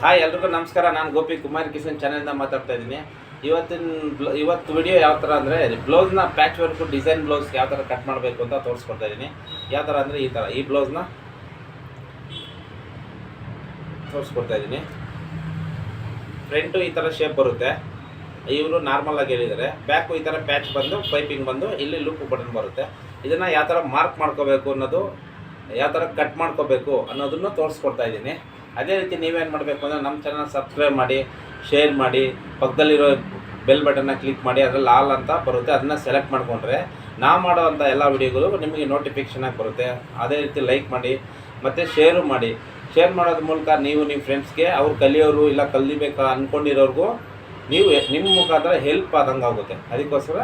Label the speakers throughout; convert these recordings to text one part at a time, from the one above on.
Speaker 1: Hi, ಎಲ್ರಿಗೂ ನಮಸ್ಕಾರ. ನಾನು ಗೋಪಿ ಕುಮಾರ್, ಕಿಶನ್ ಚಾನೆಲ್ನ ಮಾತಾಡ್ತಾ ಇದ್ದೀನಿ. ಇವತ್ತಿನ ಇವತ್ತು ವಿಡಿಯೋ ಯಾವ ಥರ ಅಂದರೆ ಬ್ಲೌಸ್ನ ಪ್ಯಾಚ್ ವರ್ಕ್ ಡಿಸೈನ್ ಬ್ಲೌಸ್ ಯಾವ ಥರ ಕಟ್ ಮಾಡಬೇಕು ಅಂತ ತೋರಿಸ್ಕೊಡ್ತಾ ಇದ್ದೀನಿ. ಯಾವ ಥರ ಅಂದರೆ ಈ ಥರ ಈ ಬ್ಲೌಸ್ನ ತೋರಿಸ್ಕೊಡ್ತಾ ಇದ್ದೀನಿ. ಫ್ರಂಟು ಈ ಥರ ಶೇಪ್ ಬರುತ್ತೆ. ಇವರು ನಾರ್ಮಲ್ ಆಗಿ ಹೇಳಿದ್ದಾರೆ. ಬ್ಯಾಕು ಈ ಥರ ಪ್ಯಾಚ್ ಬಂದು ಪೈಪಿಂಗ್ ಬಂದು, ಇಲ್ಲಿ ಲುಕ್ ಬಟನ್ ಬರುತ್ತೆ. ಇದನ್ನು ಯಾವ ಥರ ಮಾರ್ಕ್ ಮಾಡ್ಕೋಬೇಕು ಅನ್ನೋದು, ಯಾವ ಥರ ಕಟ್ ಮಾಡ್ಕೋಬೇಕು ಅನ್ನೋದನ್ನು ತೋರಿಸ್ಕೊಡ್ತಾ ಇದ್ದೀನಿ. ಅದೇ ರೀತಿ ನೀವೇನು ಮಾಡಬೇಕು ಅಂದರೆ ನಮ್ಮ ಚಾನಲ್ ಸಬ್ಸ್ಕ್ರೈಬ್ ಮಾಡಿ ಶೇರ್ ಮಾಡಿ, ಪಕ್ಕದಲ್ಲಿರೋ ಬೆಲ್ ಬಟನ್ನ ಕ್ಲಿಕ್ ಮಾಡಿ, ಅದರಲ್ಲಿ ಆಲ್ ಅಂತ ಬರುತ್ತೆ, ಅದನ್ನ ಸೆಲೆಕ್ಟ್ ಮಾಡಿಕೊಂಡ್ರೆ ನಾವು ಮಾಡೋವಂಥ ಎಲ್ಲ ವಿಡಿಯೋಗಳು ನಿಮಗೆ ನೋಟಿಫಿಕೇಷನ್ ಆಗಿ ಬರುತ್ತೆ. ಅದೇ ರೀತಿ ಲೈಕ್ ಮಾಡಿ, ಮತ್ತು ಶೇರು ಮಾಡಿ. ಶೇರ್ ಮಾಡೋದ್ರ ಮೂಲಕ ನೀವು ನಿಮ್ಮ ಫ್ರೆಂಡ್ಸ್ಗೆ ಅವ್ರು ಕಲಿಯೋರು ಇಲ್ಲ ಕಲಿಬೇಕಾ ಅಂದ್ಕೊಂಡಿರೋರ್ಗೂ ನೀವು ನಿಮ್ಮ ಮುಖಾಂತರ ಹೆಲ್ಪ್ ಆದಂಗೆ ಆಗುತ್ತೆ. ಅದಕ್ಕೋಸ್ಕರ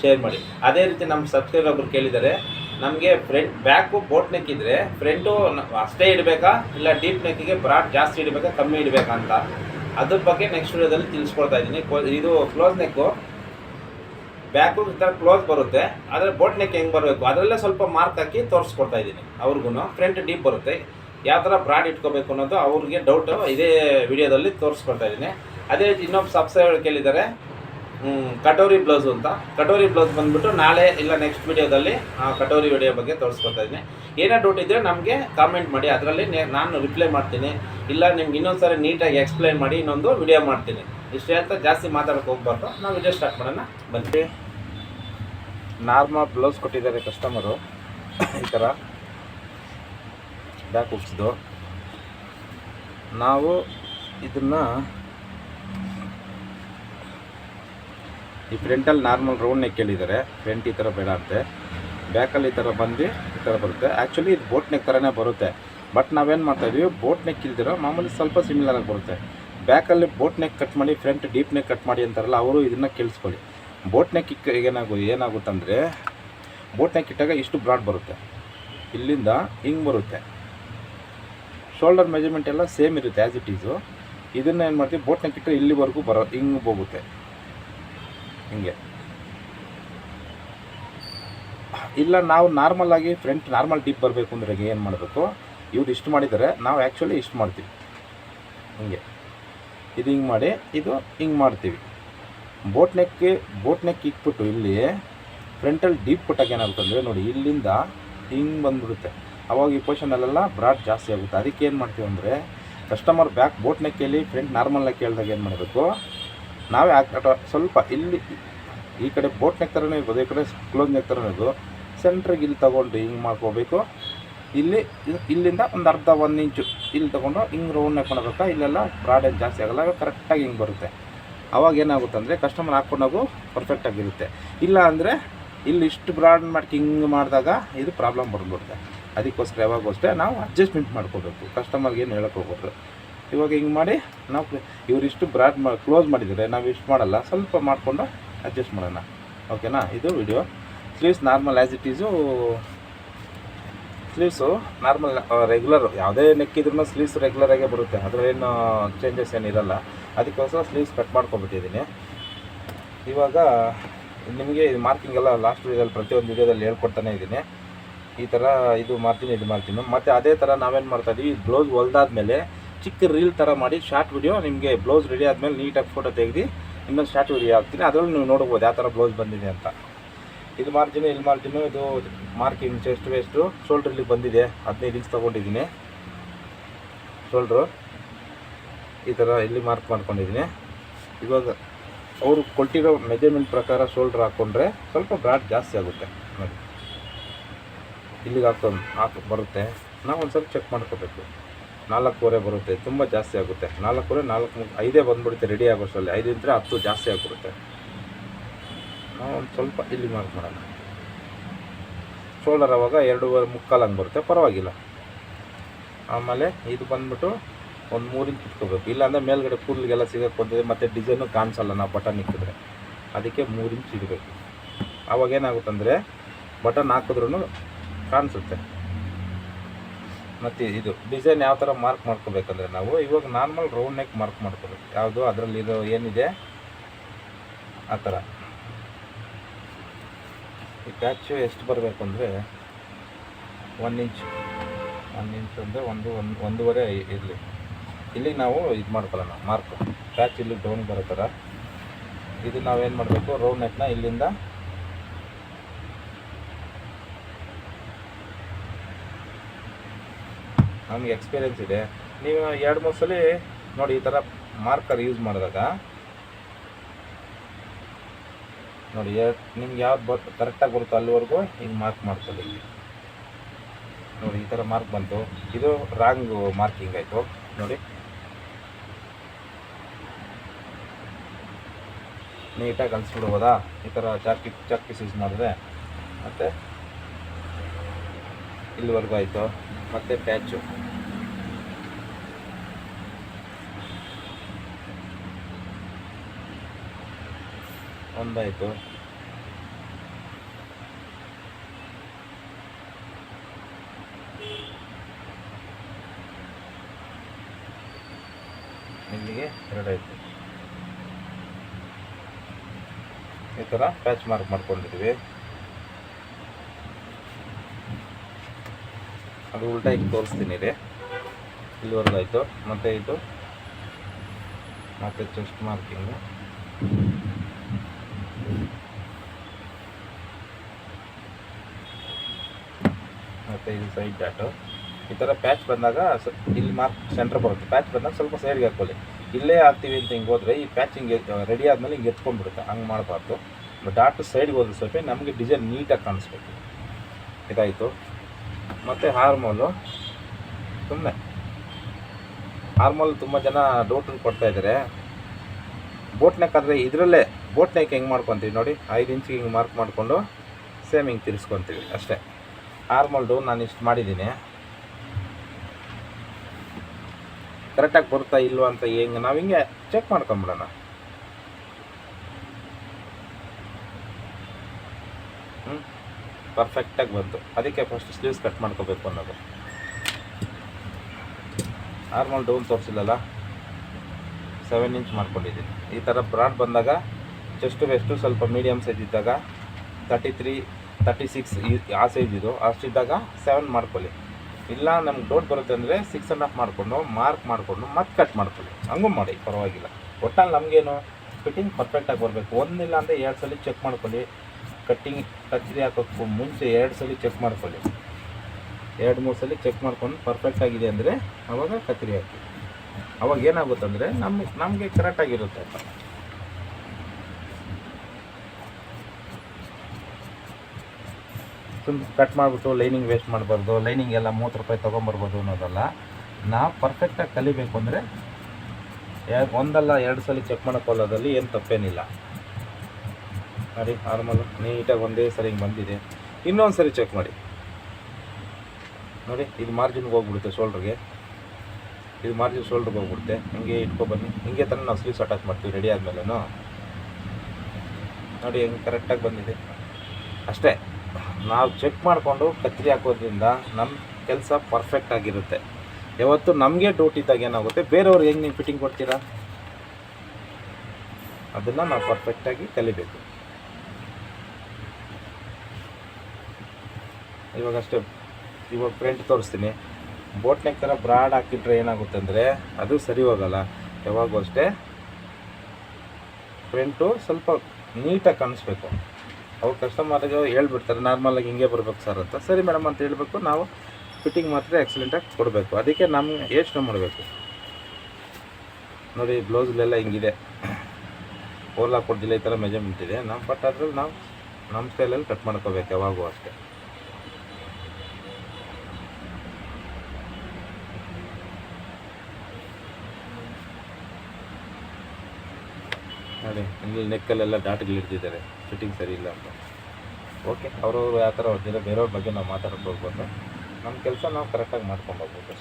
Speaker 1: ಶೇರ್ ಮಾಡಿ. ಅದೇ ರೀತಿ ನಮ್ಮ ಸಬ್ಸ್ಕ್ರೈಬರ್ ಕೇಳಿದ್ದಾರೆ, ನಮಗೆ ಫ್ರಂಟ್ ಬ್ಯಾಕು ಬೋಟ್ ನೆಕ್ ಇದ್ದರೆ ಫ್ರಂಟು ಅಷ್ಟೇ ಇಡಬೇಕಾ? ಇಲ್ಲ ಡೀಪ್ ನೆಕ್ಕಿಗೆ ಬ್ರಾಡ್ ಜಾಸ್ತಿ ಇಡಬೇಕಾ? ಕಮ್ಮಿ ಇಡಬೇಕಾ? ಅಂತ. ಅದ್ರ ಬಗ್ಗೆ ನೆಕ್ಸ್ಟ್ ವಿಡಿಯೋದಲ್ಲಿ ತಿಳಿಸ್ಕೊಡ್ತಾ ಇದ್ದೀನಿ. ಇದು ಕ್ಲೋಸ್ ನೆಕ್ಕು ಬ್ಯಾಕು ಈ ಥರ ಕ್ಲೋಸ್ ಬರುತ್ತೆ. ಆದರೆ ಬೋಟ್ ನೆಕ್ ಹೆಂಗೆ ಬರಬೇಕು? ಅದರಲ್ಲೇ ಸ್ವಲ್ಪ ಮಾರ್ಕ್ ಹಾಕಿ ತೋರಿಸ್ಕೊಡ್ತಾ ಇದ್ದೀನಿ. ಅವ್ರಿಗೂ ಫ್ರಂಟ್ ಡೀಪ್ ಬರುತ್ತೆ. ಯಾವ ಥರ ಬ್ರಾಡ್ ಇಟ್ಕೋಬೇಕು ಅನ್ನೋದು ಅವ್ರಿಗೆ ಡೌಟು ಇದೇ ವಿಡಿಯೋದಲ್ಲಿ ತೋರಿಸ್ಕೊಡ್ತಾ ಇದ್ದೀನಿ. ಅದೇ ರೀತಿ ಇನ್ನೊಬ್ಬ ಸಬ್ಸ್ಕ್ರೈಬರ್ ಕೇಳಿದ್ದಾರೆ ಕಟೋರಿ ಬ್ಲೌಸ್ ಅಂತ. ಕಟೋರಿ ಬ್ಲೌಸ್ ಬಂದ್ಬಿಟ್ಟು ನಾಳೆ ಇಲ್ಲ ನೆಕ್ಸ್ಟ್ ವಿಡಿಯೋದಲ್ಲಿ ಕಟೋರಿ ವಿಡಿಯೋ ಬಗ್ಗೆ ತೋರಿಸ್ಕೊಡ್ತಾ ಇದ್ದೀನಿ. ಏನೇ ಡೌಟ್ ಇದ್ದರೆ ನಮಗೆ ಕಾಮೆಂಟ್ ಮಾಡಿ. ಅದರಲ್ಲಿ ನಾನು ರಿಪ್ಲೈ ಮಾಡ್ತೀನಿ. ಇಲ್ಲ, ನಿಮ್ಗೆ ಇನ್ನೊಂದು ಸಾರಿ ನೀಟಾಗಿ ಎಕ್ಸ್ಪ್ಲೈನ್ ಮಾಡಿ, ಇನ್ನೊಂದು ವಿಡಿಯೋ ಮಾಡ್ತೀನಿ. ಇಷ್ಟೇ ಅಂತ ಜಾಸ್ತಿ ಮಾತಾಡೋಕೆ ಹೋಗ್ಬಾರ್ದು. ನಾವು ವಿಡಿಯೋ ಸ್ಟಾರ್ಟ್ ಮಾಡೋಣ. ಬನ್ನಿ. ನಾರ್ಮಲ್ ಬ್ಲೌಸ್ ಕೊಟ್ಟಿದ್ದಾರೆ ಕಸ್ಟಮರು ಈ ಥರ ಬ್ಯಾಕ್ ಹುಡ್ಸಿದ್ದು ನಾವು ಇದನ್ನು ಈ ಫ್ರಂಟಲ್ಲಿ ನಾರ್ಮಲ್ ರೌಂಡ್ ನೆಕ್ ಕೇಳಿದ್ದಾರೆ. ಫ್ರಂಟ್ ಈ ಥರ ಬೇಡ ಅಂತೆ. ಬ್ಯಾಕಲ್ಲಿ ಈ ಥರ ಬಂದು ಈ ಥರ ಬರುತ್ತೆ. ಆ್ಯಕ್ಚುಲಿ ಇದು ಬೋಟ್ ನೆಕ್ ಥರನೇ ಬರುತ್ತೆ. ಬಟ್ ನಾವೇನು ಮಾಡ್ತಾಯಿದ್ದೀವಿ ಬೋಟ್ ನೆಕ್ ಇಲ್ದಿರೋ ಮಾಮೂಲಿ ಸ್ವಲ್ಪ ಸಿಮಿಲರ್ ಆಗಿ ಬರುತ್ತೆ. ಬ್ಯಾಕಲ್ಲಿ ಬೋಟ್ ನೆಕ್ ಕಟ್ ಮಾಡಿ ಫ್ರಂಟ್ ಡೀಪ್ ನೆಕ್ ಕಟ್ ಮಾಡಿ ಅಂತಾರಲ್ಲ, ಅವರು ಇದನ್ನು ಕೇಳಿಸ್ಕೊಳ್ಳಿ. ಬೋಟ್ ನೆಕ್ ಇಕ್ಕ ಏನಾಗು, ಏನಾಗುತ್ತಂದರೆ ಬೋಟ್ ನೆಕ್ ಇಟ್ಟಾಗ ಇಷ್ಟು ಬ್ರಾಡ್ ಬರುತ್ತೆ. ಇಲ್ಲಿಂದ ಹಿಂಗೆ ಬರುತ್ತೆ. ಶೋಲ್ಡರ್ ಮೆಜರ್ಮೆಂಟ್ ಎಲ್ಲ ಸೇಮ್ ಇರುತ್ತೆ ಆ್ಯಸ್ ಇಟ್ ಈಸು ಇದನ್ನು ಏನು ಮಾಡ್ತೀವಿ? ಬೋಟ್ ನೆಕ್ ಇಟ್ಟರೆ ಇಲ್ಲಿವರೆಗೂ ಬರೋ, ಹಿಂಗೆ ಹೋಗುತ್ತೆ. ಹಿಂಗೆ. ಇಲ್ಲ, ನಾವು ನಾರ್ಮಲ್ ಆಗಿ ಫ್ರಂಟ್ ನಾರ್ಮಲ್ ಡೀಪ್ ಬರಬೇಕು ಅಂದ್ರೆ ಏನು ಮಾಡಬೇಕು? ಇವ್ರು ಇಷ್ಟು ಮಾಡಿದರೆ, ನಾವು ಆ್ಯಕ್ಚುಲಿ ಇಷ್ಟು ಮಾಡ್ತೀವಿ. ಹಿಂಗೆ. ಇದು ಹಿಂಗೆ ಮಾಡಿ, ಇದು ಹಿಂಗೆ ಮಾಡ್ತೀವಿ. ಬೋಟ್ ನೆಕ್ಗೆ ಬೋಟ್ ನೆಕ್ ಇಕ್ಬಿಟ್ಟು ಇಲ್ಲಿ ಫ್ರಂಟಲ್ಲಿ ಡೀಪ್ ಕೊಟ್ಟಾಗ ಏನಾಗುತ್ತೆ ಅಂದರೆ ನೋಡಿ, ಇಲ್ಲಿಂದ ಹಿಂಗೆ ಬಂದ್ಬಿಡುತ್ತೆ. ಅವಾಗ ಈ ಪೊಸಿಷನಲ್ಲೆಲ್ಲ ಬ್ರಾಡ್ ಜಾಸ್ತಿ ಆಗುತ್ತೆ. ಅದಕ್ಕೆ ಏನು ಮಾಡ್ತೀವಿ ಅಂದರೆ ಕಸ್ಟಮರ್ ಬ್ಯಾಕ್ ಬೋಟ್ ನೆಕ್ಕಲ್ಲಿ ಫ್ರಂಟ್ ನಾರ್ಮಲ್ ನೆಕ್ ಕೇಳಿದಾಗ ಏನು ಮಾಡಬೇಕು? ನಾವೇ ಹಾಕಿ ಸ್ವಲ್ಪ ಇಲ್ಲಿ ಈ ಕಡೆ ಬೋಟ್ ನೆಕ್ ಇರ್ಬೋದು, ಈ ಕಡೆ ಕ್ಲೋಸ್ ನೆಕ್ ಇರ್ಬೋದು ಸೆಂಟ್ರಿಗೆ ಇಲ್ಲಿ ತೊಗೊಂಡು ಹಿಂಗೆ ಮಾಡ್ಕೋಬೇಕು. ಇಲ್ಲಿ, ಇಲ್ಲಿಂದ ಒಂದು ಅರ್ಧ, ಒಂದು ಇಂಚು ಇಲ್ಲಿ ತಗೊಂಡು ಹಿಂಗೆ ರೌಂಡ್ ನೆಕ್ ಮಾಡಬೇಕಾ ಇಲ್ಲೆಲ್ಲ ಬ್ರಾಡ್ ಏನು ಜಾಸ್ತಿ ಆಗಲ್ಲ ಕರೆಕ್ಟಾಗಿ ಹಿಂಗೆ ಬರುತ್ತೆ. ಅವಾಗ ಏನಾಗುತ್ತೆ ಅಂದರೆ ಕಸ್ಟಮರ್ ಹಾಕ್ಕೊಂಡಾಗು ಪರ್ಫೆಕ್ಟಾಗಿರುತ್ತೆ ಇಲ್ಲ ಅಂದರೆ ಇಲ್ಲಿ ಇಷ್ಟು ಬ್ರಾಡ್ ಮಾಡಿ ಹಿಂಗೆ ಮಾಡಿದಾಗ ಇದು ಪ್ರಾಬ್ಲಮ್ ಬಂದ್ಬಿಡುತ್ತೆ ಅದಕ್ಕೋಸ್ಕರ ಯಾವಾಗೂ ನಾವು ಅಡ್ಜಸ್ಟ್ಮೆಂಟ್ ಮಾಡ್ಕೋಬೇಕು. ಕಸ್ಟಮರ್ಗೆ ಏನು ಹೇಳಕ್ಕೆ ಹೋಗ್ಬಾರ್ದು ಇವಾಗ ಹಿಂಗೆ ಮಾಡಿ ನಾವು ಇವರಿಷ್ಟು ಬ್ರಾಡ್ ಮಾಡಿ ಕ್ಲೋಸ್ ಮಾಡಿದರೆ ನಾವು ಇಷ್ಟು ಮಾಡಲ್ಲ, ಸ್ವಲ್ಪ ಮಾಡಿಕೊಂಡು ಅಡ್ಜಸ್ಟ್ ಮಾಡೋಣ. ಓಕೆನಾ ಇದು video sleeves normal as it is sleeves normal regular ಯಾವುದೇ ನೆಕ್ಕಿದ್ರೂ ಸ್ಲೀವ್ಸ್ ರೆಗ್ಯುಲರಾಗೇ ಬರುತ್ತೆ. ಅದರಲ್ಲೇನು ಚೇಂಜಸ್ ಏನಿರಲ್ಲ ಅದಕ್ಕೋಸ್ಕರ ಸ್ಲೀವ್ಸ್ ಕಟ್ ಮಾಡ್ಕೊಬಿಟ್ಟಿದ್ದೀನಿ ಇವಾಗ ನಿಮಗೆ ಇದು ಮಾರ್ಕಿಂಗ್ ಎಲ್ಲ ಲಾಸ್ಟ್ ವೀಡಿಯೋದಲ್ಲಿ ಪ್ರತಿಯೊಂದು ವೀಡಿಯೋದಲ್ಲಿ ಹೇಳ್ಕೊಡ್ತಾನೆ ಇದ್ದೀನಿ. ಈ ಥರ ಇದು ಮಾಡ್ತೀನಿ ಇದು ಮಾಡ್ತೀನಿ ಮತ್ತು ಅದೇ ಥರ ನಾವೇನು ಮಾಡ್ತಾಯಿದ್ದೀವಿ ಬ್ಲೌಸ್ ಹೊಲ್ದಾದ್ಮೇಲೆ ಚಿಕ್ಕ ರೀಲ್ ಥರ ಮಾಡಿ ಶಾರ್ಟ್ ವಿಡಿಯೋ ನಿಮಗೆ ಬ್ಲೌಸ್ ರೆಡಿ ಆದಮೇಲೆ ನೀಟಾಗಿ ಫೋಟೋ ತೆಗೆದು ಇನ್ನೊಂದು ಶಾರ್ಟ್ ವಿಡಿಯೋ ಹಾಕ್ತೀನಿ. ಅದರಲ್ಲಿ ನೀವು ನೋಡ್ಬೋದು ಯಾವ ಥರ ಬ್ಲೌಸ್ ಬಂದಿದೆ ಅಂತ. ಇದು ಮಾರ್ಜಿನು ಇಲ್ಲಿ ಮಾರ್ಜಿನು ಇದು ಮಾರ್ಕಿಂಗ್ ಚೆಸ್ಟ್ ವೇಸ್ಟು ಶೋಲ್ಡ್ರ್ ಇಲ್ಲಿ ಬಂದಿದೆ. ಹದಿನೈದು ಇಂಚ್ ತೊಗೊಂಡಿದ್ದೀನಿ. ಶೋಲ್ಡ್ರು ಈ ಥರ ಇಲ್ಲಿ ಮಾರ್ಕ್ ಮಾಡ್ಕೊಂಡಿದ್ದೀನಿ. ಇವಾಗ ಅವರು ಕೊಟ್ಟಿರೋ ಮೆಜರ್ಮೆಂಟ್ ಪ್ರಕಾರ ಶೋಲ್ಡ್ರ್ ಹಾಕ್ಕೊಂಡ್ರೆ ಸ್ವಲ್ಪ ಬ್ರಾಡ್ ಜಾಸ್ತಿ ಆಗುತ್ತೆ. ನೋಡಿ. ಇಲ್ಲಿಗೆ ಹಾಕೊಂಡು ಹಾಕಿ ಬರುತ್ತೆ. ನಾವು ಒಂದು ಸ್ವಲ್ಪ ಚೆಕ್ ಮಾಡ್ಕೋಬೇಕು. ನಾಲ್ಕೂವರೆ ಬರುತ್ತೆ, ತುಂಬ ಜಾಸ್ತಿ ಆಗುತ್ತೆ. ನಾಲ್ಕೂವರೆ, ನಾಲ್ಕು ಐದೇ ಬಂದ್ಬಿಡುತ್ತೆ ರೆಡಿ ಆಗೋಷ್ಟರಲ್ಲಿ ಐದು ಇದ್ದರೆ ಹತ್ತು ಜಾಸ್ತಿ ಆಗಿಬಿಡುತ್ತೆ. ನಾವು ಒಂದು ಸ್ವಲ್ಪ ಇಲ್ಲಿ ಮಾರ್ಕ್ ಮಾಡೋಣ. ಶೋಲ್ಡರ್ ಆವಾಗ ಎರಡೂವರೆ ಮುಕ್ಕಾಲು ಹಂಗೆ ಬರುತ್ತೆ, ಪರವಾಗಿಲ್ಲ. ಆಮೇಲೆ ಇದು ಬಂದ್ಬಿಟ್ಟು ಒಂದು ಮೂರು ಇಂಚ್ ಇಟ್ಕೋಬೇಕು. ಇಲ್ಲಾಂದರೆ ಮೇಲ್ಗಡೆ ಕೂದಲಿಗೆಲ್ಲ ಸಿಗಕ್ಕೆ ಬಂದಿದೆ, ಮತ್ತು ಡಿಸೈನು ಕಾಣಿಸಲ್ಲ, ನಾವು ಬಟನ್ ಇಕ್ಕಿದ್ರೆ. ಅದಕ್ಕೆ ಮೂರು ಇಂಚ್ ಇಡಬೇಕು. ಆವಾಗ ಬಟನ್ ಹಾಕಿದ್ರೂ ಕಾಣಿಸುತ್ತೆ. ಮತ್ತು ಇದು ಡಿಸೈನ್ ಯಾವ ಥರ ಮಾರ್ಕ್ ಮಾಡ್ಕೋಬೇಕಂದ್ರೆ ನಾವು ಇವಾಗ ನಾರ್ಮಲ್ ರೌಂಡ್ ನೆಕ್ ಮಾರ್ಕ್ ಮಾಡ್ಕೋಬೇಕು. ಯಾವುದು? ಅದರಲ್ಲಿ ಇದು ಏನಿದೆ? ಆ ಥರ ಈ ಪ್ಯಾಚು ಎಷ್ಟು ಬರಬೇಕು ಅಂದರೆ ಒನ್ ಇಂಚ್ ಒನ್ ಇಂಚ್ ಅಂದರೆ ಒಂದು ಒಂದು, ಒಂದೂವರೆ ಇರಲಿ. ಇಲ್ಲಿ ನಾವು ಇದು ಮಾಡ್ಕೊಳ್ಳೋಣ ಮಾರ್ಕ್ ಪ್ಯಾಚ್ ಇಲ್ಲಿ ಡೌನ್ ಬರೋ ಥರ ಇದು ನಾವೇನು ಮಾಡಬೇಕು? ರೌಂಡ್ ನೆಕ್ನ ಇಲ್ಲಿಂದ ನಮಗೆ ಎಕ್ಸ್ಪೀರಿಯೆನ್ಸ್ ಇದೆ ನೀವು ಎರಡು ಮೂರು ಸಲ ನೋಡಿ ಈ ಥರ ಮಾರ್ಕರ್ ಯೂಸ್ ಮಾಡಿದಾಗ ನೋಡಿ ನಿಮ್ಗೆ ಯಾವ್ದು ಬರ್ ಕರೆಕ್ಟಾಗಿ ಬರುತ್ತೋ ಅಲ್ಲಿವರೆಗೂ ಹಿಂಗೆ ಮಾರ್ಕ್ ಮಾಡ್ಕೊಳ್ಳಿ ನೋಡಿ ಈ ಥರ ಮಾರ್ಕ್ ಬಂತು ಇದು ರಾಂಗ್ ಮಾರ್ಕಿಂಗ್ ಆಯಿತು ನೋಡಿ ನೀಟಾಗಿ ಕಲಿಸ್ಬಿಡ್ಬೋದಾ ಈ ಥರ ಚಾಕಿ ಚಾಕ್ ಪೀಸ್ ಯೂಸ್ ಮಾಡಿದ್ರೆ ಮತ್ತು ಇಲ್ಲಿವರೆಗೂ ಆಯಿತು. ಮತ್ತು ಪ್ಯಾಚು ಒಂದಾಯಿತು. ಇಲ್ಲಿಗೆ ಎರಡಾಯಿತು. ಈ ಥರ ಪ್ಯಾಚ್ ಮಾರ್ಕ್ ಮಾಡ್ಕೊಂಡಿದ್ವಿ ಅದು ಉಲ್ಟಾ ಈಗ ತೋರಿಸ್ತೀನಿ ರೀ ಇಲ್ಲಿವರೆಗೂ ಆಯಿತು ಮತ್ತೆ ಇದು. ಮತ್ತೆ ಚೆಸ್ಟ್ ಮಾರ್ಕಿಂಗು ಮತ್ತೆ ಇದು ಸೈಡ್ ಡಾಟು ಈ ಥರ ಪ್ಯಾಚ್ ಬಂದಾಗ ಸ್ವಲ್ಪ ಇಲ್ಲಿ ಮಾರ್ಕ್ ಸೆಂಟ್ರ್ ಬರುತ್ತೆ. ಪ್ಯಾಚ್ ಬಂದಾಗ ಸ್ವಲ್ಪ ಸೈಡ್ಗೆ ಹಾಕೊಳ್ಳಿ. ಇಲ್ಲೇ ಹಾಕ್ತೀವಿ ಅಂತ ಹಿಂಗೆ ಹೋದ್ರೆ ಈ ಪ್ಯಾಚ್ ಹಿಂಗೆ ರೆಡಿ ಆದಮೇಲೆ ಹಿಂಗೆ ಎತ್ಕೊಂಡ್ಬಿಡುತ್ತೆ. ಹಂಗೆ ಮಾಡಬಾರ್ದು. ಡಾಟ್ ಸೈಡ್ಗೆ ಹೋದ್ರೆ ಸ್ವಲ್ಪ ನಮಗೆ ಡಿಸೈನ್ ನೀಟಾಗಿ ಕಾಣಿಸ್ಬೇಕು. ಇದಾಯಿತು. ಮತ್ತು ಹಾರ್ಮೋಲು ಸುಮ್ಮನೆ ಹಾರ್ಮೋಲ್ ತುಂಬ ಜನ ಡೌಟನ್ನು ಕೊಡ್ತಾ ಇದ್ದಾರೆ ಬೋಟ್ ನೆಕ್ ಆದರೆ ಇದರಲ್ಲೇ ಬೋಟ್ ನೆಕ್ ಹೆಂಗೆ ಮಾಡ್ಕೊತೀವಿ ನೋಡಿ. ಐದು ಇಂಚಿಗೆ ಹಿಂಗೆ ಮಾರ್ಕ್ ಮಾಡಿಕೊಂಡು ಸೇಮ್ ಹಿಂಗೆ ತಿರ್ಸ್ಕೊತೀವಿ ಅಷ್ಟೇ. ಹಾರ್ಮೋಲ್ ಡೌನ್ ನಾನು ಇಷ್ಟು ಮಾಡಿದ್ದೀನಿ. ಕರೆಕ್ಟಾಗಿ ಬರುತ್ತಾ ಇಲ್ವಾ ಅಂತ ಹೆಂಗೆ ನಾವು ಹಿಂಗೆ ಚೆಕ್ ಮಾಡ್ಕೊಂಬಿಡೋಣ. ಪರ್ಫೆಕ್ಟಾಗಿ ಬಂತು. ಅದಕ್ಕೆ ಫಸ್ಟ್ ಸ್ಲೀವ್ಸ್ ಕಟ್ ಮಾಡ್ಕೋಬೇಕು ಅನ್ನೋದು. ನಾರ್ಮಲ್ ಡೌನ್ ತೋರಿಸಿಲ್ಲಲ್ಲ? ಸೆವೆನ್ ಇಂಚ್ ಮಾಡ್ಕೊಂಡಿದ್ದೀನಿ. ಈ ಥರ ಬ್ರಾಡ್ ಬಂದಾಗ ಚೆಸ್ಟ್ ವೆಸ್ಟು ಸ್ವಲ್ಪ ಮೀಡಿಯಮ್ ಸೈಜ್ ಇದ್ದಾಗ ತರ್ಟಿ ತ್ರೀ ತರ್ಟಿ ಸಿಕ್ಸ್ ಆ ಸೈಜ್ ಇದು. ಅಷ್ಟಿದ್ದಾಗ ಸೆವೆನ್ ಮಾಡ್ಕೊಳ್ಳಿ. ಇಲ್ಲ ನಮ್ಗೆ ಡೌಟ್ ಬರುತ್ತೆ ಅಂದರೆ ಸಿಕ್ಸ್ ಆ್ಯಂಡ್ ಹಾಫ್ ಮಾಡಿಕೊಂಡು ಮಾರ್ಕ್ ಮಾಡಿಕೊಂಡು ಮತ್ತೆ ಕಟ್ ಮಾಡ್ಕೊಳ್ಳಿ. ಹಂಗೂ ಮಾಡಿ, ಪರವಾಗಿಲ್ಲ. ಒಟ್ಟಲ್ಲಿ ನಮಗೇನು ಫಿಟ್ಟಿಂಗ್ ಪರ್ಫೆಕ್ಟಾಗಿ ಬರಬೇಕು. ಒಂದಿಲ್ಲ ಅಂದರೆ ಎರಡು ಸಲ ಚೆಕ್ ಮಾಡ್ಕೊಳ್ಳಿ. ಕಟ್ಟಿಂಗ್ ಕತ್ರಿ ಹಾಕೋಕ್ಕೂ ಮುಂಚೆ ಎರಡು ಸಲ ಚೆಕ್ ಮಾಡ್ಕೊಳ್ಳಿ. ಎರಡು, ಮೂರು ಸಲ ಚೆಕ್ ಮಾಡ್ಕೊಂಡು ಪರ್ಫೆಕ್ಟ್ ಆಗಿದೆ ಅಂದರೆ ಅವಾಗ ಕತ್ತರಿ ಹಾಕಿ. ಅವಾಗ ಏನಾಗುತ್ತೆ ನಮ್ಮ ನಮಗೆ ಕರೆಕ್ಟ್ ಕರೆಕ್ಟಾಗಿರುತ್ತೆ ಸುಮ್ ಕಟ್ ಮಾಡಿಬಿಟ್ಟು ಲೈನಿಂಗ್ ವೇಸ್ಟ್ ಮಾಡಬಾರ್ದು ಲೈನಿಂಗ್ ಎಲ್ಲ ಮೂವತ್ತು ರೂಪಾಯಿ ತೊಗೊಂಬರ್ಬೋದು ಅನ್ನೋದಲ್ಲ, ನಾವು ಪರ್ಫೆಕ್ಟಾಗಿ ಕಲಿಬೇಕು ಅಂದರೆ ಒಂದಲ್ಲ ಎರಡು ಸಲ ಚೆಕ್ ಮಾಡೋಕ್ಕೋಲ್ಲೋದಲ್ಲಿ ಏನು ತಪ್ಪೇನಿಲ್ಲ. ನೋಡಿ ನಾರ್ಮಲ್ ನೀಟಾಗಿ ಒಂದೇ ಸರಿ ಹಿಂಗೆ ಬಂದಿದೆ. ಇನ್ನೊಂದು ಸರಿ ಚೆಕ್ ಮಾಡಿ. ನೋಡಿ, ಇದು ಮಾರ್ಜಿನ್ಗೆ ಹೋಗ್ಬಿಡುತ್ತೆ ಶೋಲ್ಡ್ರಿಗೆ ಇದು ಮಾರ್ಜಿನ್ ಶೋಲ್ಡ್ರಿಗೆ ಹೋಗ್ಬಿಡುತ್ತೆ. ಹಿಂಗೆ ಇಟ್ಕೊಬನ್ನಿ ಹಿಂಗೆ ತಾನೇ ನಾವು ಸ್ಲೀವ್ಸ್ ಅಟ್ಯಾಚ್ ಮಾಡ್ತೀವಿ ರೆಡಿ ಆದಮೇಲೆನೂ. ನೋಡಿ, ಹೆಂಗೆ ಕರೆಕ್ಟಾಗಿ ಬಂದಿದೆ. ಅಷ್ಟೇ, ನಾವು ಚೆಕ್ ಮಾಡಿಕೊಂಡು ಕತ್ರಿ ಹಾಕೋದ್ರಿಂದ ನಮ್ಮ ಕೆಲಸ ಪರ್ಫೆಕ್ಟ್ ಆಗಿರುತ್ತೆ. ಯಾವತ್ತು ನಮಗೆ ಡೌಟ್ ಇದ್ದಾಗ ಏನಾಗುತ್ತೆ? ಬೇರೆಯವ್ರು ಹೆಂಗೆ ನೀವು ಫಿಟ್ಟಿಂಗ್ ಕೊಡ್ತೀರಾ? ಅದನ್ನು ನಾವು ಪರ್ಫೆಕ್ಟಾಗಿ ಕಲಿಬೇಕು. ಇವಾಗ ಅಷ್ಟೇ ಇವಾಗ ಪ್ರಿಂಟ್ ತೋರಿಸ್ತೀನಿ. ಬೋಟ್ ನೆಕ್ ಥರ ಬ್ರಾಡ್ ಹಾಕಿಟ್ರೆ ಏನಾಗುತ್ತೆ ಅಂದರೆ ಅದು ಸರಿ ಹೋಗಲ್ಲ. ಯಾವಾಗೂ ಅಷ್ಟೇ ಪ್ರಿಂಟು ಸ್ವಲ್ಪ ನೀಟಾಗಿ ಕಾಣಿಸ್ಬೇಕು. ಅವ್ರು ಕಸ್ಟಮರ್ಗೆ ಹೇಳ್ಬಿಡ್ತಾರೆ ನಾರ್ಮಲಾಗಿ ಹಿಂಗೆ ಬರ್ಬೇಕು ಸರ್ ಅಂತ. ಸರಿ ಮೇಡಮ್ ಅಂತ ಹೇಳಬೇಕು, ನಾವು ಫಿಟ್ಟಿಂಗ್ ಮಾತ್ರ ಎಕ್ಸಲೆಂಟಾಗಿ ಕೊಡಬೇಕು. ಅದಕ್ಕೆ ನಮ್ಮ ಯೋಚನೆ ಮಾಡಬೇಕು ನೋಡಿ ಬ್ಲೌಸ್ಲೆಲ್ಲ ಹಿಂಗಿದೆ. ಓರ್ಲಾಕ್ ಹಾಕ್ಕೊಡ್ದಿಲ್ಲ ಈ ಥರ ಮೆಜರ್ಮೆಂಟ್ ಇದೆ. ನಮ್ಮ ಬಟ್ ಅದ್ರಲ್ಲಿ ನಾವು ನಮ್ಮ ಸ್ಟೈಲಲ್ಲಿ ಕಟ್ ಮಾಡ್ಕೋಬೇಕು ಯಾವಾಗೂ ಅಷ್ಟೇ. ನೋಡಿ ಇಲ್ಲಿ ನೆಕ್ಕಲ್ಲೆಲ್ಲ ಡಾಟ್ಗಳು ಹಿಡ್ದಿದ್ದಾರೆ. ಫಿಟ್ಟಿಂಗ್ ಸರಿ ಇಲ್ಲ ಅಂತ. ಓಕೆ ಅವರವರು ಯಾವ ಥರ ಹೊಡೆದಿಲ್ಲ ಬೇರೆಯವ್ರ ಬಗ್ಗೆ ನಾವು ಮಾತಾಡೋಕೆ ಹೋಗ್ಬೋದು ನಮ್ಮ ಕೆಲಸ ನಾವು ಕರೆಕ್ಟಾಗಿ ಮಾಡ್ಕೊಂಡು ಹೋಗ್ಬೇಕು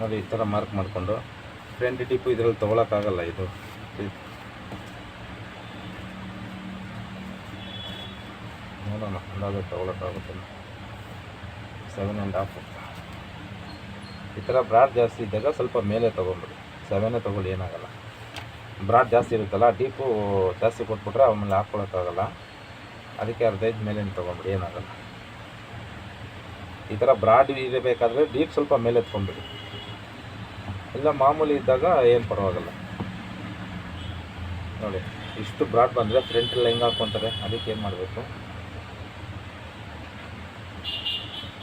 Speaker 1: ನೋಡಿ, ಈ ಥರ ಮಾರ್ಕ್ ಮಾಡಿಕೊಂಡು ಫ್ರೆಂಡ್ ಟಿಪ್ಪು ಇದರಲ್ಲಿ ತೊಗೊಳಕ್ಕಾಗಲ್ಲ ಇದು. ನೋಡೋಣ, ಅಂದಾಜು ತೊಗೊಳಕ್ಕಾಗುತ್ತೆ ಸೆವೆನ್ ಆ್ಯಂಡ್ ಹಾಫ್ ಈ ಥರ ಬ್ರಾಡ್ ಜಾಸ್ತಿ ಇದ್ದಾಗ ಸ್ವಲ್ಪ ಮೇಲೆ ತೊಗೊಂಬಿಡಿ. ಸೆವೆನೇ ತೊಗೊಳ್ಳಿ, ಏನಾಗಲ್ಲ. ಬ್ರಾಡ್ ಜಾಸ್ತಿ ಇರುತ್ತಲ್ಲ, ಡೀಪು ಜಾಸ್ತಿ ಕೊಟ್ಬಿಟ್ರೆ ಆಮೇಲೆ ಹಾಕ್ಕೊಳಕ್ಕಾಗಲ್ಲ. ಅದಕ್ಕೆ ಅರ್ಧ ಐದು ಮೇಲೆ ತೊಗೊಂಬಿಡಿ, ಏನಾಗಲ್ಲ. ಈ ಥರ ಬ್ರಾಡ್ ಇರಬೇಕಾದ್ರೆ ಡೀಪ್ ಸ್ವಲ್ಪ ಮೇಲೆ ಎತ್ಕೊಂಡ್ಬಿಡಿ ಇಲ್ಲ, ಮಾಮೂಲಿ ಇದ್ದಾಗ ಏನು ಪರವಾಗಿಲ್ಲ. ನೋಡಿ, ಇಷ್ಟು ಬ್ರಾಡ್ ಬಂದರೆ ಫ್ರಂಟಲ್ಲಿ ಹೆಂಗೆ ಹಾಕ್ಕೊತಾರೆ, ಅದಕ್ಕೆ ಏನು ಮಾಡಬೇಕು?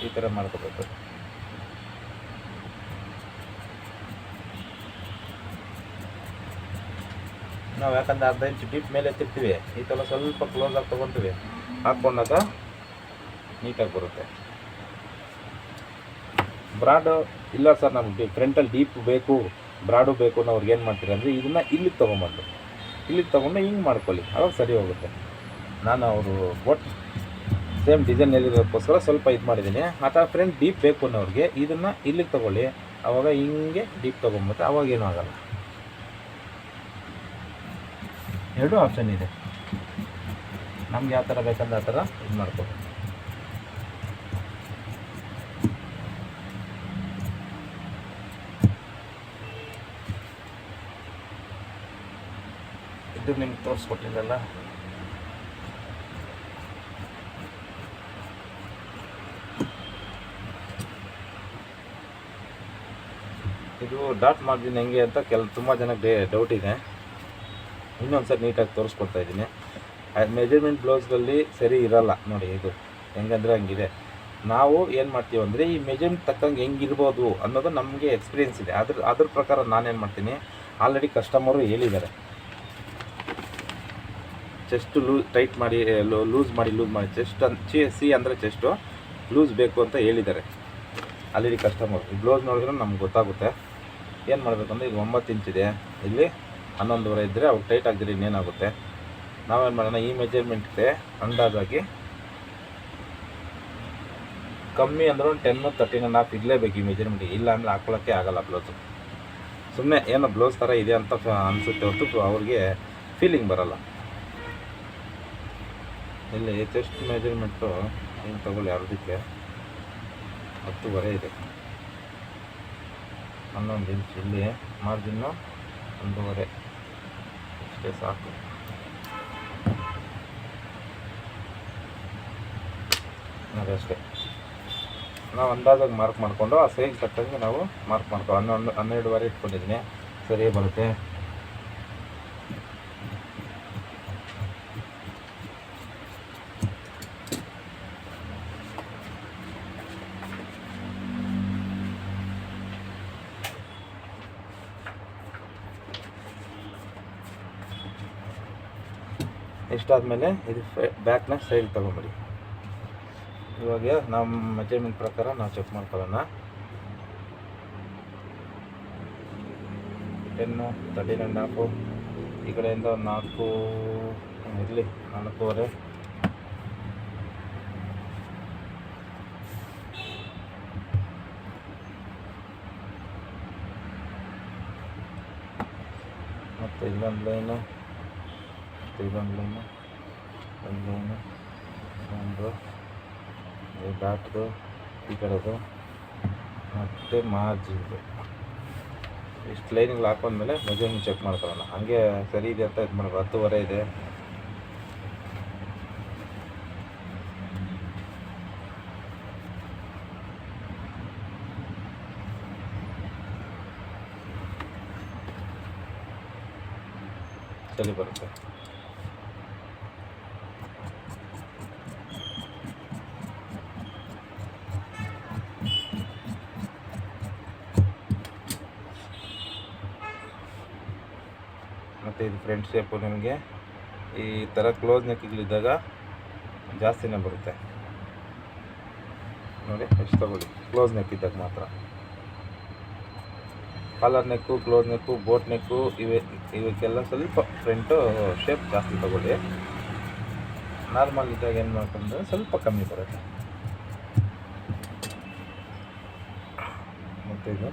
Speaker 1: ಈ ಥರ ಮಾಡ್ಕೋಬೇಕು. ನಾವು ಯಾಕಂದ್ರೆ ಅರ್ಧ ಇಂಚ್ ಡೀಪ್ ಮೇಲೆ ಎತ್ತಿರ್ತೀವಿ. ಈ ಥರ ಸ್ವಲ್ಪ ಕ್ಲೋಸ್ ಆಗಿ ತೊಗೊತೀವಿ. ಹಾಕ್ಕೊಂಡಾಗ ನೀಟಾಗಿ ಬರುತ್ತೆ. ಬ್ರಾಡು ಇಲ್ಲ ಸರ್ ನಮಗೆ ಫ್ರಂಟಲ್ಲಿ ಡೀಪ್ ಬೇಕು ಬ್ರಾಡು ಬೇಕು ನಾವು ಅವ್ರಿಗೆ ಏನು ಮಾಡ್ತೀರಿ ಅಂದರೆ ಇದನ್ನು ಇಲ್ಲಿಗೆ ತೊಗೊಂಬಂದು. ಇಲ್ಲಿಗೆ ತೊಗೊಂಡು ಹಿಂಗೆ ಮಾಡ್ಕೊಳ್ಳಿ. ಅವಾಗ ಸರಿ ಹೋಗುತ್ತೆ. ನಾನು ಅವರು ಒಟ್ ಸೇಮ್ ಡಿಸೈನ್ ಎಲ್ಲಿರೋದಕ್ಕೋಸ್ಕರ ಸ್ವಲ್ಪ ಇದು ಮಾಡಿದ್ದೀನಿ. ಆ ಥರ ಫ್ರಂಟ್ ಡೀಪ್ ಬೇಕು ಅನ್ನೋರಿಗೆ ಇದನ್ನು ಇಲ್ಲಿಗೆ ತೊಗೊಳ್ಳಿ. ಅವಾಗ ಹಿಂಗೆ ಡೀಪ್ ತೊಗೊಂಬತ್ತೆ ಅವಾಗ ಏನೂ ಆಗಲ್ಲ. ಎರಡೂ ಆಪ್ಷನ್ ಇದೆ. ನಮ್ಗೆ ಯಾವ ಥರ ಬೇಕಂದ್ರೆ ಆ ಥರ ಇದು ಮಾಡ್ಬೋದು ಇದು ನಿಮ್ಗೆ ತೋರಿಸ್ಕೊಟ್ಟಿದ್ದಲ್ಲ. ಇದು ಡಾಟ್ ಮಾರ್ಜಿನ್ ಹೆಂಗೆ ಅಂತ ಕೆಲ ತುಂಬ ಜನಕ್ಕೆ ಡೌಟ್ ಇದೆ. ಇನ್ನೊಂದು ಸರಿ ನೀಟಾಗಿ ತೋರಿಸ್ಕೊಡ್ತಾ ಇದ್ದೀನಿ. ಮೆಜರ್ಮೆಂಟ್ ಬ್ಲೌಸ್ಗಳಲ್ಲಿ ಸರಿ ಇರಲ್ಲ. ನೋಡಿ ಇದು ಹೆಂಗಂದ್ರೆ ಹಂಗಿದೆ. ನಾವು ಏನು ಮಾಡ್ತೀವಿ ಅಂದರೆ ಈ ಮೆಜರ್ಮೆಂಟ್ ತಕ್ಕಂಗೆ ಹೆಂಗಿರ್ಬೋದು ಅನ್ನೋದು ನಮಗೆ ಎಕ್ಸ್ಪೀರಿಯನ್ಸ್ ಇದೆ. ಅದ್ರ ಅದ್ರ ಪ್ರಕಾರ ನಾನೇನು ಮಾಡ್ತೀನಿ? ಆಲ್ರೆಡಿ ಕಸ್ಟಮರು ಹೇಳಿದ್ದಾರೆ. ಚೆಸ್ಟ್ ಲೂ ಟೈಟ್ ಮಾಡಿ ಲೂಸ್ ಮಾಡಿ ಲೂಸ್ ಮಾಡಿ ಚೆಸ್ಟ್ ಅನ್ ಚಿ ಸಿ ಅಂದರೆ ಚೆಸ್ಟು ಲೂಸ್ ಬೇಕು ಅಂತ ಹೇಳಿದ್ದಾರೆ. ಆಲ್ರೆಡಿ ಕಸ್ಟಮರ್ ಬ್ಲೌಸ್ ನೋಡಿದ್ರೆ ನಮ್ಗೆ ಗೊತ್ತಾಗುತ್ತೆ. ಏನು ಮಾಡಬೇಕಂದ್ರೆ ಇದು ಒಂಬತ್ತು ಇಂಚಿದೆ ಇಲ್ಲಿ ಹನ್ನೊಂದುವರೆ ಇದ್ದರೆ ಅವಾಗ ಟೈಟ್ ಆಗಿದ್ರೆ ಇನ್ನೇನಾಗುತ್ತೆ? ನಾವೇನು ಮಾಡೋಣ, ಈ ಮೆಜರ್ಮೆಂಟ್ಗೆ ಅಂದಾಜಾಗಿ ಕಮ್ಮಿ ಅಂದ್ರೆ ಒಂದು ಟೆನ್ನು ತರ್ಟಿನ್ ಆ್ಯಂಡ್ ಹಾಫ್ ಇರಲೇಬೇಕು ಈ ಮೆಜರ್ಮೆಂಟಿಗೆ ಇಲ್ಲ ಅಂದರೆ ಹಾಕೊಳ್ಳೋಕ್ಕೆ ಆಗಲ್ಲ ಬ್ಲೌಸು ಸುಮ್ಮನೆ ಏನೋ ಬ್ಲೌಸ್ ಥರ ಇದೆ ಅಂತ ಅನಿಸುತ್ತೆ ಹೊರತು ಅವ್ರಿಗೆ ಫೀಲಿಂಗ್ ಬರಲ್ಲ. ಇಲ್ಲಿ ಚೆಸ್ಟ್ ಮೆಜರ್ಮೆಂಟು ಏನು ತಗೊಳ್ಳಿ ಅರ್ಧಕ್ಕೆ ಹತ್ತುವರೆ ಇದೆ. ಹನ್ನೊಂದು ಇಂಚ್ ಇಲ್ಲಿ ಮಾರ್ಜಿನ್ನು ಒಂದೂವರೆ. ಅಷ್ಟೇ ಸಾಕು. ಅದಷ್ಟೇ ನಾವು ಅಂದಾಜಾಗಿ ಮಾರ್ಕ್ ಮಾಡಿಕೊಂಡು ಆ ಸೈಜ್ ತಕ್ಕಂಗೆ ನಾವು ಮಾರ್ಕ್ ಮಾಡ್ಕೊ ಹನ್ನೊಂದು ಹನ್ನೆರಡುವರೆ ಇಟ್ಕೊಂಡಿದ್ದೀನಿ ಸರಿ ಬರುತ್ತೆ. ಇಷ್ಟಾದಮೇಲೆ ಇದು ಬ್ಯಾಕ್ನ ಸೈಡ್ ತೊಗೊಂಬಿಡಿ. ಇವಾಗ ನಮ್ಮ ಮೆಜರ್ಮೆಂಟ್ ಪ್ರಕಾರ ನಾವು ಚೆಕ್ ಮಾಡ್ಕೊಳ್ಳೋಣ. ಟೆನ್ನು ತರ್ಟೀನ್ ಆ್ಯಂಡ್ ಹಾಫು ಈ ಕಡೆಯಿಂದ ಒಂದು ನಾಲ್ಕು, ಇರಲಿ, ನಾಲ್ಕೂವರೆ. ಮತ್ತು ಇಲ್ಲೊಂದು ಲೈನು ಮತ್ತು ಇದೊಂದು ಲೈನು ಒಂದು ಲೈನು ಒಂದು ಇದು ಡಾಟ್ದು ಈ ಕಡೆದು ಮತ್ತು ಮಾರ್ಜಿನ್ದು ಇಷ್ಟು ಲೈನ್ಗಳು ಹಾಕೊಂಡ್ಮೇಲೆ ಮೆಜರ್ಮೆಂಟ್ ಚೆಕ್ ಮಾಡ್ಕೊಳ್ಳೋಣ ಹಂಗೆ ಸರಿ ಇದೆ ಅಂತ ಇದು ಮಾಡ್ಬೇಕು ಹತ್ತುವರೆ ಇದೆ ಸರಿ ಬರುತ್ತೆ ಇದು ಫ್ರಂಟ್ ಶೇಪು ನಿಮಗೆ. ಈ ಥರ ಕ್ಲೋಸ್ ನೆಕ್ಗಳಿದ್ದಾಗ ಜಾಸ್ತಿನೇ ಬರುತ್ತೆ. ನೋಡಿ ಎಷ್ಟು ತಗೊಳ್ಳಿ. ಕ್ಲೋಸ್ ನೆಕ್ ಇದ್ದಾಗ ಮಾತ್ರ. Collar neck close neck boat neck, ಇವೆ, ಇವಕ್ಕೆಲ್ಲ ಸ್ವಲ್ಪ ಫ್ರಂಟು ಶೇಪ್ ಜಾಸ್ತಿ ತಗೊಳ್ಳಿ. ನಾರ್ಮಲ್ ಇದ್ದಾಗ ಏನು ಮಾಡ್ಕೊಂಡ್ರೆ ಸ್ವಲ್ಪ ಕಮ್ಮಿ ಬರುತ್ತೆ. ಮತ್ತು ಇದು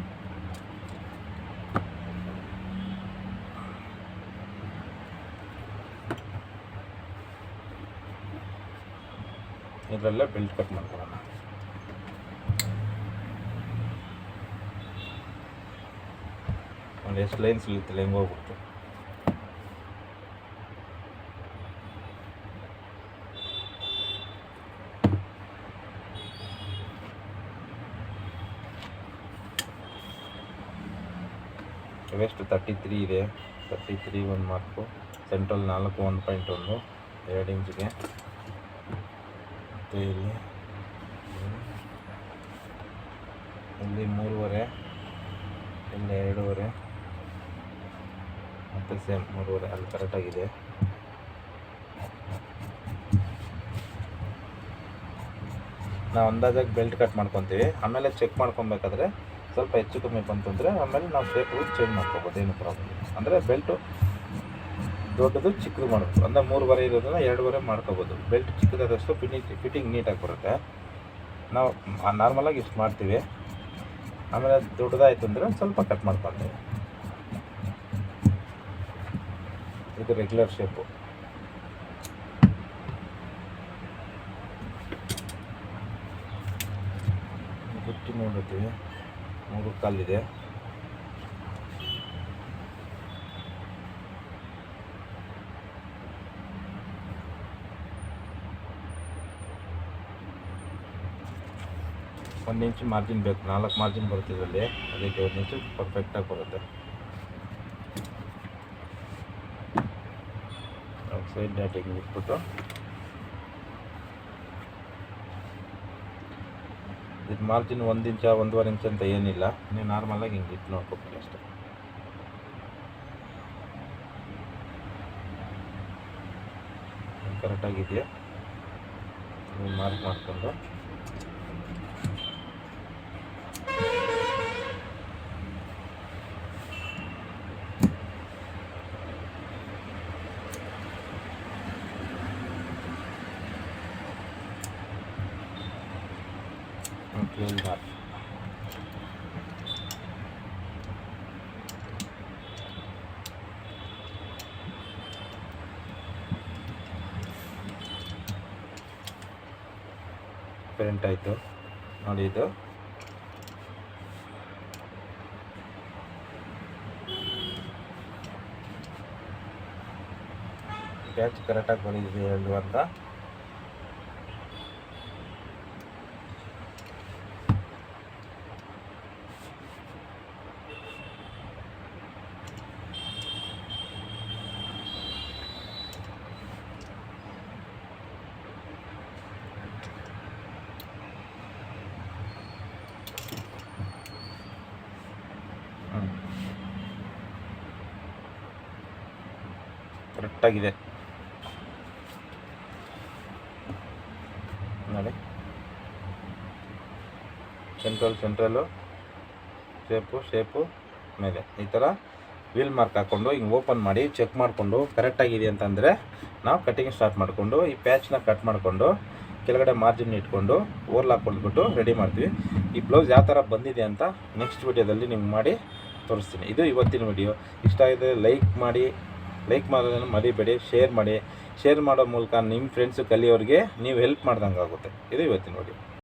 Speaker 1: ಅರ್ಧದಲ್ಲೇ ಬೆಲ್ಟ್ ಕಟ್ ಮಾಡ್ಕೊಳ್ಳೋಣ. ಒಂದು ಎಷ್ಟು ಲೈನ್ಸ್ ಇಳಿಯುತ್ತಿಲ್ಲ, ಹೆಂಗೆ ಹೋಗ್ಬಿಡ್ತು? ವೆಸ್ಟ್ ತರ್ಟಿ ತ್ರೀ ಇದೆ. ತರ್ಟಿ ತ್ರೀ ಒಂದು ಮಾರ್ಕು ಸೆಂಟ್ರಲ್ ನಾಲ್ಕು ಒಂದು ಪಾಯಿಂಟ್ ಒಂದು, ಎರಡು ಇಂಚಿಗೆ ಇಲ್ಲಿ. ಇಲ್ಲಿ ಮೂರುವರೆ, ಇಲ್ಲಿ ಎರಡೂವರೆ, ಮತ್ತು ಸೇಮ್ ಮೂರುವರೆ, ಅಲ್ಲಿ ಕರೆಕ್ಟಾಗಿದೆ ನಾವು ಅಂದಾಜಾಗಿ ಬೆಲ್ಟ್ ಕಟ್ ಮಾಡ್ಕೊತೀವಿ. ಆಮೇಲೆ ಚೆಕ್ ಮಾಡ್ಕೊಬೇಕಾದ್ರೆ ಸ್ವಲ್ಪ ಹೆಚ್ಚು ಕಮ್ಮಿ ಬಂತಂದರೆ ಆಮೇಲೆ ನಾವು ಶೇಪು ಚೇಂಜ್ ಮಾಡ್ಕೋಬೋದು, ಏನು ಪ್ರಾಬ್ಲಮ್ ಅಂದರೆ ಬೆಲ್ಟು ದೊಡ್ಡದು, ಚಿಕ್ಕದು ಮಾಡ್ಬೋದು ಅಂದರೆ ಮೂರುವರೆ ಇರೋದನ್ನ ಬರೆ ಮಾಡ್ಕೋಬೋದು. ಬೆಲ್ಟ್ ಚಿಕ್ಕದಾದಷ್ಟು ಫಿಟಿಂಗ್ ಫಿಟ್ಟಿಂಗ್ ನೀಟಾಗಿ ಬರುತ್ತೆ ನಾವು ನಾರ್ಮಲಾಗಿ ಇಷ್ಟು ಮಾಡ್ತೀವಿ. ಆಮೇಲೆ ದೊಡ್ಡದಾಯಿತು ಅಂದರೆ ಸ್ವಲ್ಪ ಕಟ್ ಮಾಡ್ಕೊಳ್ತೀವಿ. ಇದು ರೆಗ್ಯುಲರ್ ಶೇಪು ಬುಟ್ಟಿ ನೋಡುತ್ತೀವಿ ಮೂರು ಕಾಲಿದೆ. ಒಂದು ಇಂಚು ಮಾರ್ಜಿನ್ ಬೇಕು, ನಾಲ್ಕು ಮಾರ್ಜಿನ್ ಬರುತ್ತೆ ಇದರಲ್ಲಿ. ಅದಕ್ಕೆ ಒಂದು ಇಂಚು ಪರ್ಫೆಕ್ಟಾಗಿ ಬರುತ್ತೆ. ಸೈಡ್ ಡಾಟಿಂಗ್ ಇಟ್ಬಿಟ್ಟು. ಇದು ಮಾರ್ಜಿನ್ ಒಂದು ಇಂಚ ಒಂದೂವರೆ ಇಂಚ್ ಅಂತ ಏನಿಲ್ಲ. ನೀವು ನಾರ್ಮಲಾಗಿ ಹಿಂಗೆ ಇಟ್ಟು ನೋಡ್ಕೊಬೇಕು ಅಷ್ಟೇ. ಕರೆಕ್ಟಾಗಿದೆಯಾ ನೀವು ಮಾರ್ಕ್ ಮಾಡ್ಕೊಂಡು ಕ್ಲೀನ್ ಮಾಡಿ ಪ್ರಿಂಟ್ ಆಯಿತು. ನೋಡಿ ಇದು. ಕ್ಯಾಚ್ ಕರೆಕ್ಟಾಗಿ ಬಂದಿದೆ ಎರಡು ಅಂತ. ಕರೆಕ್ಟಾಗಿದೆ ನೋಡಿ. ಸೆಂಟ್ರಲ್ ಸೆಂಟ್ರಲ್ಲು ಶೇಪು ಶೇಪು ಮೇಲೆ. ಈ ಥರ ವೀಲ್ ಮಾರ್ಕ್ ಹಾಕ್ಕೊಂಡು ಹಿಂಗೆ ಓಪನ್ ಮಾಡಿ ಚೆಕ್ ಮಾಡಿಕೊಂಡು ಕರೆಕ್ಟಾಗಿದೆ ಅಂತಂದರೆ ನಾವು ಕಟ್ಟಿಂಗ್ ಸ್ಟಾರ್ಟ್ ಮಾಡಿಕೊಂಡು ಈ ಪ್ಯಾಚ್ನ ಕಟ್ ಮಾಡಿಕೊಂಡು ಕೆಳಗಡೆ ಮಾರ್ಜಿನ್ ಇಟ್ಕೊಂಡು ಓರ್ಲ್ ಹಾಕ್ಕೊಂಡ್ಬಿಟ್ಟು ರೆಡಿ ಮಾಡ್ತೀವಿ. ಈ ಬ್ಲೌಸ್ ಯಾವ ಥರ ಬಂದಿದೆ ಅಂತ ನೆಕ್ಸ್ಟ್ ವೀಡಿಯೋದಲ್ಲಿ ನಿಮ್ಗೆ ಮಾಡಿ ತೋರಿಸ್ತೀನಿ. ಇದು ಇವತ್ತಿನ ವಿಡಿಯೋ ಇಷ್ಟ ಆಗಿದೆ ಲೈಕ್ ಮಾಡಿ ಲೈಕ್ ಮಾಡೋದನ್ನು ಮರಿಬೇಡಿ ಶೇರ್ ಮಾಡಿ. ಶೇರ್ ಮಾಡೋ ಮೂಲಕ ನಿಮ್ಮ ಫ್ರೆಂಡ್ಸು ಕಲಿಯೋರಿಗೆ ನೀವು ಹೆಲ್ಪ್ ಮಾಡ್ದಂಗೆ ಆಗುತ್ತೆ ಇದು ಇವತ್ತಿನ ವಿಡಿಯೋ